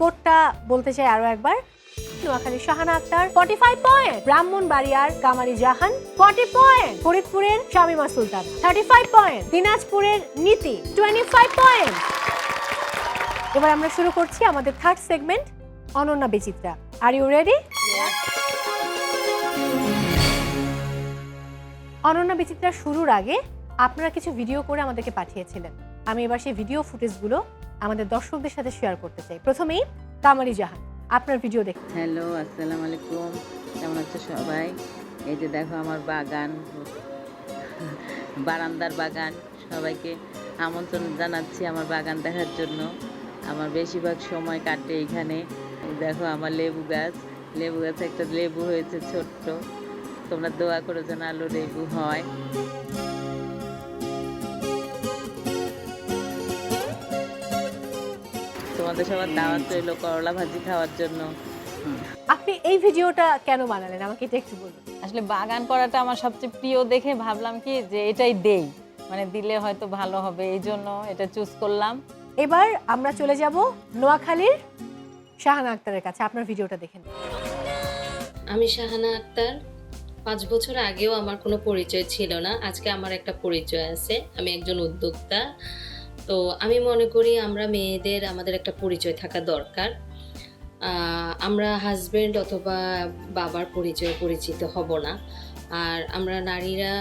কোডটা বলতে চাই আরও একবার। Noakhali Shahana Akter forty five point ব্রাহ্মণ বাড়িয়ার কামারি জাহান ফর্টি পয়েন্ট ফরিদপুরের Shamima Sultan thirty five point দিনাজপুরের নীতি টোয়েন্টি ফাইভ পয়েন্ট এবার আমরা শুরু করছি আমাদের third segment Ananya Bichitra. Are you ready Ananya Bichitra শুরুর আগে আপনারা কিছু ভিডিও করে আমাদেরকে পাঠিয়েছিলেন। আমি এবার সেই ভিডিও ফুটেজগুলো আমাদের দর্শকদের সাথে শেয়ার করতে চাই। প্রথমেই কামারি জাহান, আপনার ভিডিও দেখুন। হ্যালো আসসালামু আলাইকুম। কেমন আছো সবাই? এই যে দেখো আমার বাগান, বারান্দার বাগান, সবাইকে আমন্ত্রণ জানাচ্ছি আমার বাগান দেখার জন্য। আমার বেশিরভাগ সময় কাটে এখানে। দেখো আমার লেবু গাছ। লেবু গাছে একটা লেবু হয়েছে ছোট্ট। তোমরা দোয়া করো যেন আলু লেবু হয়। তোমাদের সবার দাওয়াত রইল করলা ভাজি খাওয়ার জন্য। আপনি এই ভিডিওটা কেন বানালেন? আমাকে এটা একটু বলুন। আসলে বাগান করাটা আমার সবচেয়ে প্রিয় দেখে ভাবলাম কি যে এটাই দেই। মানে দিলে হয়তো ভালো হবে এই জন্য এটা চুজ করলাম। এবার আমরা চলে যাব নোয়াখালীর শাহানা আক্তারের কাছে। আপনার ভিডিওটা দেখেন আমি শাহানা আক্তার। পাঁচ বছর আগেও আমার কোনো পরিচয় ছিল না। আজকে আমার একটা পরিচয় আছে। আমি একজন উদ্যোক্তা। তো আমি মনে করি আমরা মেয়েদের, আমাদের একটা পরিচয় থাকা দরকার। আমরা হাজব্যান্ড অথবা বাবার পরিচয় পরিচিত হব না। আর আমরা নারীরা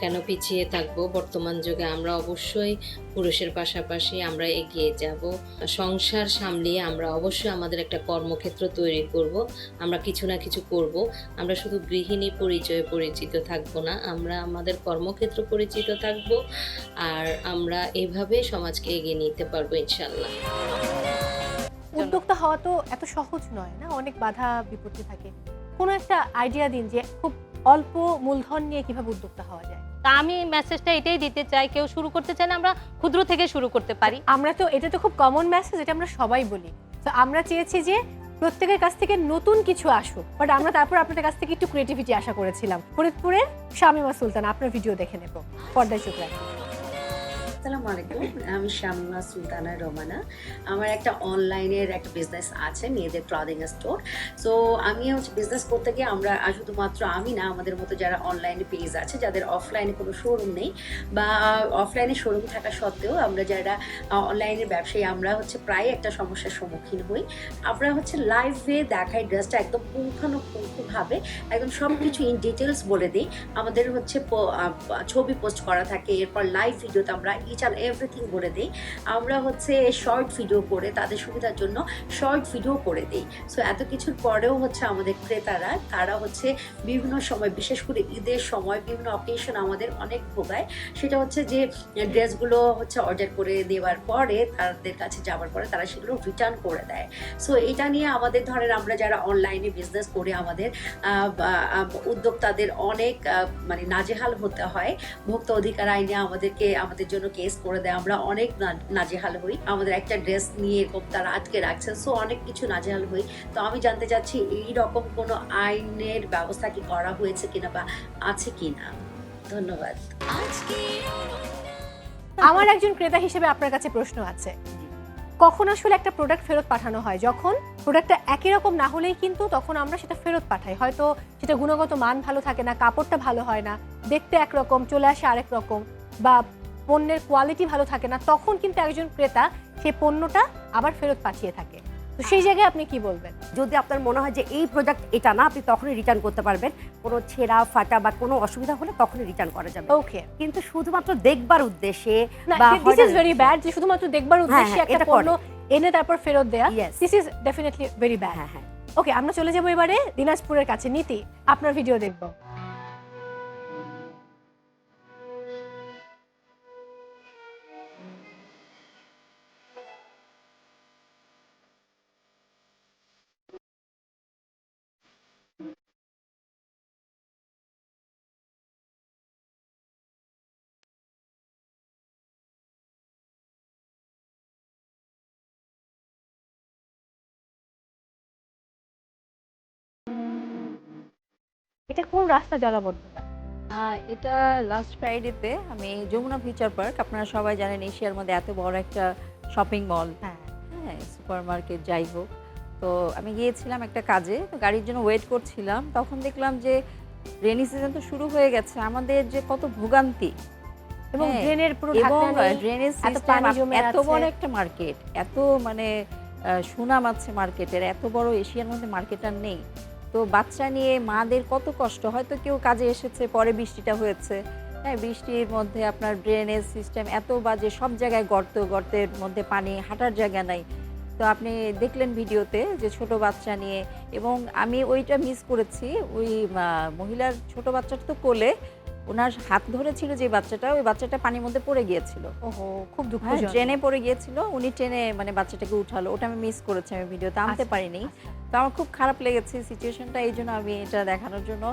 কেন পিছিয়ে থাকব? বর্তমান যুগে আমরা অবশ্যই পুরুষের পাশাপাশি আমরা এগিয়ে যাব। সংসার সামলিয়ে আমরা অবশ্যই আমাদের একটা কর্মক্ষেত্র তৈরি করব। আমরা কিছু না কিছু করব। আমরা শুধু গৃহিণী পরিচয়ে পরিচিত থাকব না, আমরা আমাদের কর্মক্ষেত্র পরিচিত থাকব আর আমরা এভাবে সমাজকে এগিয়ে নিতে পারব ইনশাল্লাহ উদ্যোক্তা হওয়া তো এত সহজ নয় না? অনেক বাধা বিপত্তি থাকে। কোনো একটা আইডিয়া দিন যে খুব অল্প মূলধন নিয়ে কীভাবে উদ্যোক্তা হওয়া যায়? তা আমি মেসেজটা এটাই দিতে চাই কেউ শুরু করতে চায় না আমরা ক্ষুদ্র থেকে শুরু করতে পারি। আমরা তো এটা তো খুব কমন মেসেজ এটা আমরা সবাই বলি। তো আমরা চেয়েছি যে প্রত্যেকের কাছ থেকে নতুন কিছু আসুক বাট আমরা তারপর আপনাদের কাছ থেকে একটু ক্রিয়েটিভিটি আশা করেছিলাম। ফরিদপুরের শামিমা সুলতান আপনার ভিডিও দেখে নেব। পর্দায় চোখ রাখুন। আসসালামু আলাইকুম। আমি শামিমা সুলতানা রোমানা। আমার একটা অনলাইনের একটা বিজনেস আছে, মেয়েদের ক্লদিং স্টোর সো আমি হচ্ছে বিজনেস করতে গিয়ে আমরা শুধুমাত্র আমি না, আমাদের মতো যারা অনলাইনে পেজ আছে, যাদের অফলাইনে কোনো শোরুম নেই বা অফলাইনে শোরুম থাকা সত্ত্বেও আমরা যারা অনলাইনের ব্যবসায়ী, আমরা হচ্ছে প্রায় একটা সমস্যার সম্মুখীন হই। আমরা হচ্ছে লাইভে দেখাই ড্রেসটা একদম পুঙ্খানুপুঙ্খভাবে, একদম সব কিছু ইন ডিটেলস বলে দিই। আমাদের হচ্ছে ছবি পোস্ট করা থাকে, এরপর লাইভ ভিডিওতে আমরা আর এভরিথিং বলে দিই। আমরা হচ্ছে শর্ট ভিডিও করে, তাদের সুবিধার জন্য শর্ট ভিডিও করে দিই। সো এত কিছুর পরেও হচ্ছে আমাদের ক্রেতারা, তারা হচ্ছে বিভিন্ন সময়, বিশেষ করে ঈদের সময় বিভিন্ন অকেশন আমাদের অনেক ভোগায়। সেটা হচ্ছে যে ড্রেসগুলো হচ্ছে অর্ডার করে দেওয়ার পরে, তাদের কাছে যাওয়ার পরে তারা সেগুলো রিটার্ন করে দেয়। সো এটা নিয়ে আমাদের ধরেন আমরা যারা অনলাইনে বিজনেস করে আমাদের উদ্যোক্তাদের অনেক মানে নাজেহাল হতে হয়। ভোক্তা অধিকার আইনে আমাদেরকে, আমাদের জন্য কেস করে দেয়। আমরা অনেক নাজেহাল হই। আমাদের একটা ড্রেস নিয়ে এরকম তারা আটকে রাখছে। সো অনেক কিছু নাজেহাল হই। তো আমি জানতে চাচ্ছি, এই রকম কোনো আইনের ব্যবস্থা কি করা হয়েছে কিনা বা আছে কিনা? ধন্যবাদ। আমার একজন ক্রেতা হিসেবে আপনার কাছে প্রশ্ন আছে। কখন আসলে একটা প্রোডাক্ট ফেরত পাঠানো হয়? যখন প্রোডাক্টটা একই রকম না হলেই কিন্তু তখন আমরা সেটা ফেরত পাঠাই। হয়তো সেটা গুণগত মান ভালো থাকে না, কাপড়টা ভালো হয় না, দেখতে একরকম, চলে আসে আরেক রকম, বা পণ্যের কোয়ালিটি ভালো থাকে না তখন কিন্তু একজন ক্রেতা সেই পণ্যটা আবার ফেরত পাঠিয়ে থাকে। তো সেই জায়গায় আপনি কি বলবেন? যদি আপনার মনে হয় যে এই প্রোডাক্ট এটা না আপনি তখনই রিটার্ন করতে পারবেন। কোনো ছেঁড়া ফাটা বা কোনো অসুবিধা হলে তখনই রিটার্ন করা যাবে। ওকে কিন্তু শুধুমাত্র দেখবার উদ্দেশ্যে বা দিস ইজ ভেরি ব্যাড যে শুধুমাত্র দেখবার উদ্দেশ্যে হ্যাঁ, একটা পণ্য এনে তারপর ফেরত দেয়া. This is definitely very bad হ্যাঁ হ্যাঁ। ওকে আমরা চলে যাব এবারে দিনাজপুরের কাছে। নীতি আপনার ভিডিও দেখব। এটা কোন রাস্তা জলাবদ্ধ আহ, এটা লাস্ট ফ্রাইডেতে আমি যমুনা ফিউচার পার্ক আপনারা সবাই জানেন এশিয়ার মধ্যে এত বড় একটা শপিং মল হ্যাঁ। হ্যাঁ সুপার মার্কেট যাই হোক। তো আমি গিয়েছিলাম একটা কাজে তো গাড়ির জন্য ওয়েট করছিলাম। তখন দেখলাম যে রেনি সিজন তো শুরু হয়ে গেছে। আমাদের যে কত ভোগান্তি। এবং হ্যাঁ, ড্রেনের পুরো এবং ঢাকনা নেই ড্রেনেজ এত সিস্টেম পানি জমে এত আছে। বড় একটা মার্কেট এত মানে আহ, সুনাম আছে মার্কেটের এত বড় এশিয়ার মধ্যে মার্কেট আর নেই। তো বাচ্চা নিয়ে মাদের কত কষ্ট? হয়তো কেউ কাজে এসেছে, পরে বৃষ্টিটা হয়েছে। হ্যাঁ বৃষ্টির মধ্যে আপনার ড্রেনেজ সিস্টেম এত বাজে, সব জায়গায় গর্ত, গর্তের মধ্যে পানি, হাঁটার জায়গা নাই। তো আপনি দেখলেন ভিডিওতে যে ছোট বাচ্চা নিয়ে, এবং আমি ওইটা মিস করেছি। ওই মহিলার ছোট বাচ্চাটা তো কোলে ওনার হাত ধরেছিল যে বাচ্চাটা ওই বাচ্চাটা পানির মধ্যে পড়ে গিয়েছিল। ওহো খুব দুঃখ দুঃখজনক। ট্রেনে পড়ে গিয়েছিল উনি ট্রেনে মানে বাচ্চাটাকে উঠালো। ওটা আমি মিস করেছি আমি ভিডিওতে আনতে আচ্ছা, পারিনি। আচ্ছা। তো আমার খুব খারাপ লেগেছে সিচুয়েশনটা এই জন্য আমি এটা দেখানোর জন্য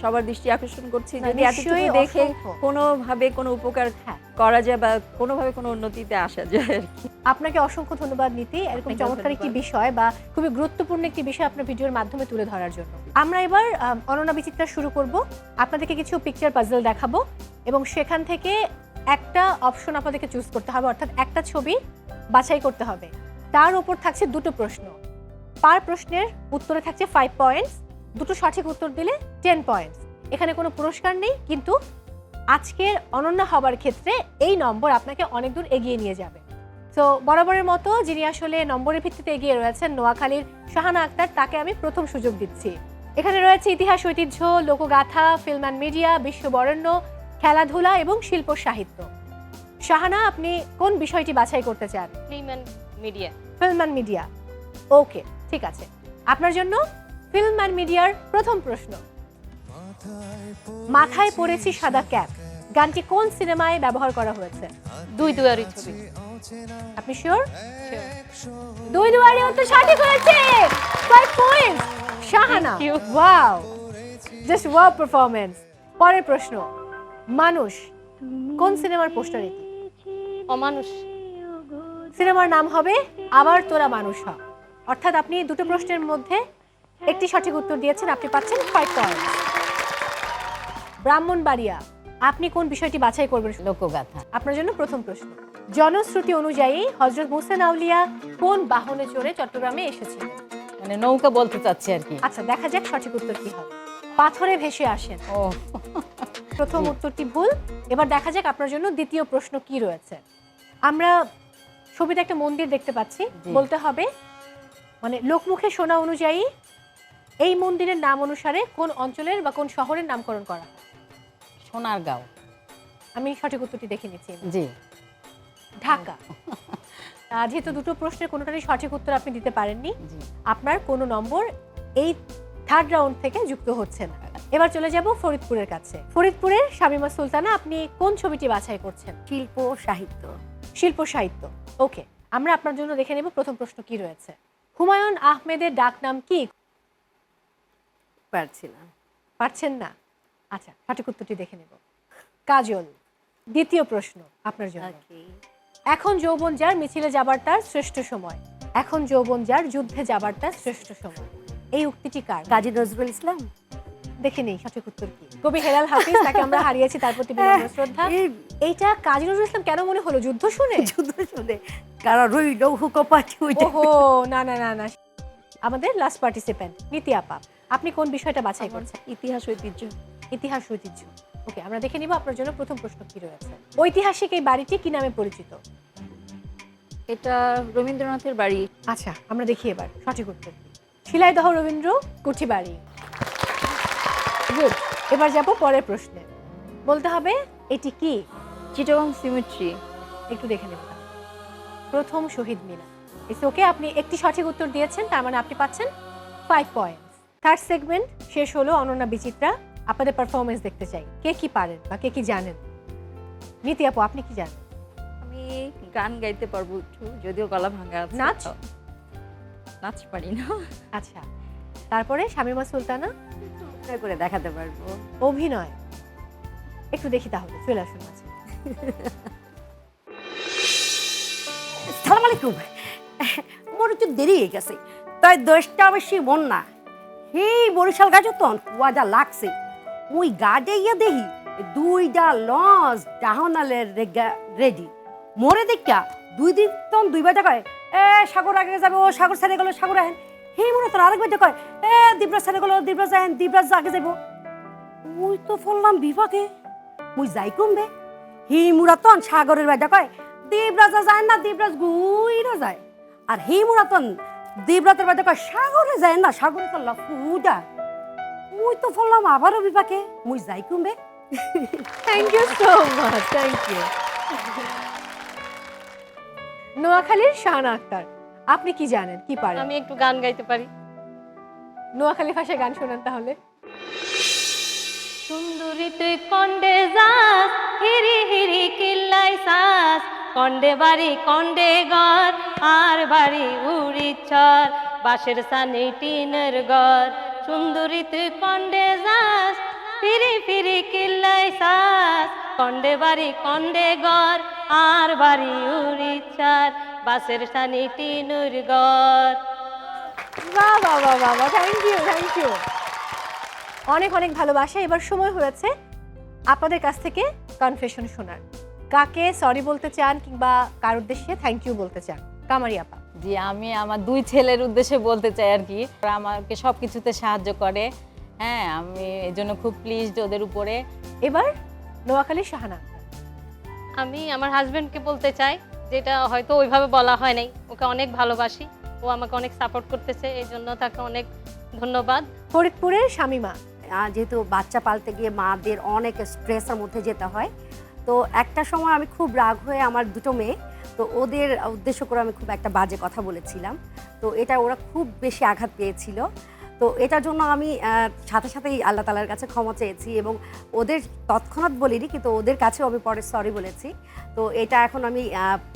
সবার দৃষ্টি আকর্ষণ করছি। যদি এতটুকু দেখে কোনোভাবে কোনো উপকার হ্যাঁ। করা যায় বা কোনোভাবে কোনো উন্নতিতে আসা যায় আর কি। আপনাকে অসংখ্য ধন্যবাদ নীতি। এরকম চমৎকার একটি বিষয় বা খুবই গুরুত্বপূর্ণ একটি বিষয় আপনার ভিডিওর মাধ্যমে তুলে ধরার জন্য। আমরা এবার আম, অনন্যা বিচিত্রা শুরু করব। আপনাদেরকে কিছু পিকচার পাজল দেখাবো এবং সেখান থেকে একটা অপশন আপনাদেরকে চুজ করতে হবে অর্থাৎ একটা ছবি বাছাই করতে হবে। তার উপর থাকছে দুটো প্রশ্ন। পার প্রশ্নের উত্তরে থাকছে ফাইভ পয়েন্টস দুটো সঠিক উত্তর দিলে টেন পয়েন্টস এখানে কোনো পুরস্কার নেই কিন্তু আজকের অনন্যা হবার ক্ষেত্রে এই নম্বর আপনাকে অনেক দূর এগিয়ে নিয়ে যাবে। তো বরাবরের মতো যিনি আসলে নম্বরের ভিত্তিতে এগিয়ে রয়েছেন নোয়াখালীর শাহানা আক্তার তাকে আমি প্রথম সুযোগ দিচ্ছি। এখানে রয়েছে ইতিহাস ঐতিহ্য লোকগাথা ফিল্ম অ্যান্ড মিডিয়া বিশ্ববরেণ্য খেলাধুলা এবং শিল্প সাহিত্য। শাহানা আপনি কোন বিষয়টি বাছাই করতে চান? Film and media. Film and media. Okay ঠিক আছে। আপনার জন্য ফিল্ম অ্যান্ড মিডিয়ার প্রথম প্রশ্ন। মাথায় পড়েছি সাদা ক্যাপ। গানটি কোন সিনেমায় ব্যবহার করা হয়েছে? দুই দুয়ারি ছবি। আপনি শিওর দুই দুয়ারে উত্তর সঠিক হয়েছে! Five point Shahana wow just wow performance পরের প্রশ্ন মানুষ কোন সিনেমার পোস্টার এটি? অমানুষ। সিনেমার নাম হবে আবার তোরা মানুষ হ। অর্থাৎ আপনি দুটো প্রশ্নের মধ্যে একটি সঠিক উত্তর দিয়েছেন আপনি পাচ্ছেন ফাইভ পয়েন্ট ব্রাহ্মণবাড়িয়া আপনি কোন বিষয়টি বাছাই করবেন? লোকগাথা। আপনার জন্য প্রথম প্রশ্ন। জনশ্রুতি অনুযায়ী হজরত মুসেন আউলিয়া কোন বাহনে চড়ে চট্টগ্রামে এসেছিলেন? মানে নৌকা বলতে চাচ্ছি আর কি। আচ্ছা দেখা যাক সঠিক উত্তর কি হবে পাথরে ভেসে আসেন। ও। প্রথম উত্তরটি ভুল। এবার দেখা যাক আপনার জন্য দ্বিতীয় প্রশ্ন কি রয়েছে। আমরা ছবিতে একটা মন্দির দেখতে পাচ্ছি। বলতে হবে মানে লোকমুখে শোনা অনুযায়ী এই মন্দিরের নাম অনুসারে কোন অঞ্চলের বা কোন শহরের নামকরণ করা হয়? সোনার গাঁও আমি সঠিক উত্তরটি দেখে নিচ্ছি। জি। ঢাকা। যেহেতু দুটো প্রশ্নের কোনোটারই সঠিক উত্তর আপনি দিতে পারেননি আপনার কোনো নম্বর এই থার্ড রাউন্ড থেকে যুক্ত হচ্ছে না। এবার চলে যাব ফরিদপুরের কাছে। ফরিদপুরের শামিমা সুলতানা আপনি কোন ছবিটি বাছাই করছেন? শিল্প সাহিত্য। শিল্প সাহিত্য। ওকে আমরা আপনার জন্য দেখে নেব প্রথম প্রশ্ন কি রয়েছে। হুমায়ুন আহমেদের ডাক নাম কি? পারছি না। পারছেন না? আচ্ছা সঠিক উত্তরটি দেখে নেব। কাজল দ্বিতীয় প্রশ্ন আপনার জন্য। এখন যৌবন যার মিছিলে যাবার তার শ্রেষ্ঠ সময়। এখন যৌবন যার যুদ্ধে যাবার তার শ্রেষ্ঠ সময়। এই উক্তিটি কার? কাজী নজরুল ইসলাম। দেখে নেই সঠিক উত্তর কি? কবি হেলাল হাফিজ তাকে আমরা হারিয়েছি তার প্রতি বিনম্র শ্রদ্ধা। এইটা কাজী নজরুল ইসলাম কেন মনে হলো? যুদ্ধ শুনে? যুদ্ধ শুনে। কারা রইল হুকোপাটি ওইটা ওহো না না না না। আমাদের লাস্ট পার্টিসিপেন্ট নীতি আপা। আপনি কোন বিষয়টা বাছাই করছেন? ইতিহাস ঐতিহ্য। ইতিহাস ঐতিহ্য। ওকে আমরা দেখে নিব আপনার জন্য প্রথম প্রশ্ন কি রয়েছে। ঐতিহাসিক এই বাড়িটি কি নামে পরিচিত? এটা রবীন্দ্রনাথের বাড়ি। আচ্ছা আমরা দেখি এবার সঠিক উত্তর শিলাইদহ রবীন্দ্র কুঠি বাড়ি। গুড এবার যাব পরের প্রশ্নে। বলতে হবে এটি কি? চিটগং সিমেট্রি। একটু দেখে নেব। প্রথম শহীদ মিনার। ইটস ওকে আপনি একটি সঠিক উত্তর দিয়েছেন তার মানে আপনি পাচ্ছেন ফাইভ পয়েন্টস থার্ড সেগমেন্ট শেষ হলো অনন্যা বিচিত্রা। আপনাদের পারফরমেন্স দেখতে চাই। কে কি পারেন বা কে কি জানেন? নীতি আপু আপনি কি জানেন? আমি গান গাইতে পারব একটু যদিও গলা ভাঙা আছে নাচ? নাচ পারি না। আচ্ছা তারপরে শামিমা সুলতানা? অভিনয় করে দেখাতে পারব। অভিনয়? একটু দেখি তাহলে চলে আসুন মাঝে। সালাম আলাইকুম। মোর একটু দেরি হয়ে গেছে তাই দশটা বেশি মন না সেই বরিশাল গাছ তো কুয়া যা লাগছে। ওই গাড়ে গিয়ে দেখি দুইটা লঞ্চ জাহানালের রেডি। মোরে দেখা দুই দিন তখন দুই বাজে কয়, এ, সাগর আগে যাবে, ও সাগর ছেড়ে গেল, সাগর আহেন। হে মনে তোর আরেক বাজে কয়, এ দিবরাজ ছেড়ে গেল দিবরাজ আহেন দিবরাজ আগে যাইব। মুই তো ফললাম বিভাগে মুই যাই কমবে হি মুরাতন সাগরের বাজে কয় দেবরাজা যায় না দেবরাজ গুইরা যায়। আর হি মুরাতন দেবরাতের বাজে কয়, সাগরে যায় না, সাগরে তো লাফুডা মুই তো ফললাম আবারও বিপাকে। মুই যাই কমবে। Thank you so much thank you নোয়াখালীর শাহানা আক্তার আপনি কি জানেন কি পারেন? আমি একটু গান গাইতে পারি। নোয়াখালী ভাষায় গান শোনান তাহলে। সুন্দরী তুই কন্ডে যাস হিরি হিরি কিল্লাই সাস কন্ডে বাড়ি কন্ডে ঘর আর বাড়ি উড়ি চর বাঁশের সানি টিনের ঘর। সুন্দরী তুই কন্ডে যাস, ফিরি ফিরি কিল্লাই সাস। কন্ডে বাড়ি কন্ডে ঘর, আর বাড়ি উড়ি চর বাঁশের সানি টিনের ঘর। বাহ বাহ বাহ বাহ বাহ থ্যাংক ইউ থ্যাংক ইউ অনেক অনেক ভালোবাসা এবার সময় হয়েছে আপনাদের কাছ থেকে কনফেশন শোনার। কাকে সরি বলতে চান কিংবা কার উদ্দেশ্যে থ্যাংক ইউ বলতে চান? কামারি আপা জি আমি আমার দুই ছেলের উদ্দেশ্যে বলতে চাই আর কি। ওরা আমাকে সব কিছুতে সাহায্য করে। হ্যাঁ আমি এই জন্য খুব প্লিজড ওদের উপরে। এবার নোয়াখালী শাহানা। আমি আমার হাজব্যান্ডকে বলতে চাই যেটা হয়তো ওইভাবে বলা হয় নাই। ওকে অনেক ভালোবাসি। ও আমাকে অনেক সাপোর্ট করতেছে। এই জন্য তাকে অনেক ধন্যবাদ। ফরিদপুরের শামিমা আহ, যেহেতু বাচ্চা পালতে গিয়ে মাদের অনেক স্ট্রেসের মধ্যে যেতে হয় তো একটা সময় আমি খুব রাগ হয়ে আমার দুটো মেয়ে তো ওদের উদ্দেশ্য করে আমি খুব একটা বাজে কথা বলেছিলাম। তো এটা ওরা খুব বেশি আঘাত পেয়েছিল। তো এটার জন্য আমি সাথে সাথেই আল্লাহ তালার কাছে ক্ষমা চেয়েছি এবং ওদের তৎক্ষণাৎ বলিনি কিন্তু ওদের কাছেও আমি পরে সরি বলেছি। তো এটা এখন আমি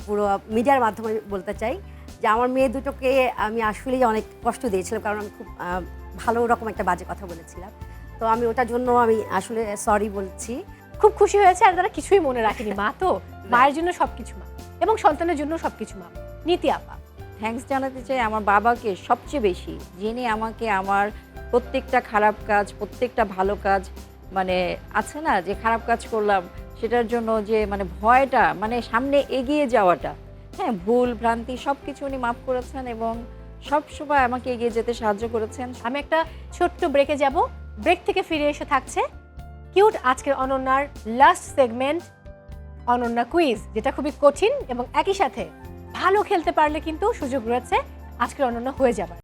পুরো মিডিয়ার মাধ্যমে বলতে চাই যে আমার মেয়ে দুটোকে আমি আসলেই অনেক কষ্ট দিয়েছিলাম কারণ আমি খুব ভালো রকম একটা বাজে কথা বলেছিলাম। তো আমি ওটার জন্য আমি আসলে সরি বলছি। খুব খুশি হয়েছে আর তারা কিছুই মনে রাখেনি মা তো মায়ের জন্য সব কিছু মা। এবং সন্তানের জন্য সবকিছু মা। নীতি আপা। থ্যাঙ্কস জানাতে চাই আমার বাবাকে সবচেয়ে বেশি যিনি আমাকে আমার প্রত্যেকটা খারাপ কাজ প্রত্যেকটা ভালো কাজ মানে আছে না যে খারাপ কাজ করলাম সেটার জন্য যে মানে ভয়টা মানে সামনে এগিয়ে যাওয়াটা হ্যাঁ ভুল ভ্রান্তি সব কিছু উনি মাফ করেছেন এবং সব সময় আমাকে এগিয়ে যেতে সাহায্য করেছেন। আমি একটা ছোট্ট ব্রেকে যাব। ব্রেক থেকে ফিরে এসে থাকছে কিউট আজকের অনন্যার লাস্ট সেগমেন্ট অনন্যা কুইজ, যেটা খুবই কঠিন এবং একই সাথে ভালো খেলতে পারলে কিন্তু সুযোগ রয়েছে। আজকের অনন্য হয়ে যাবার।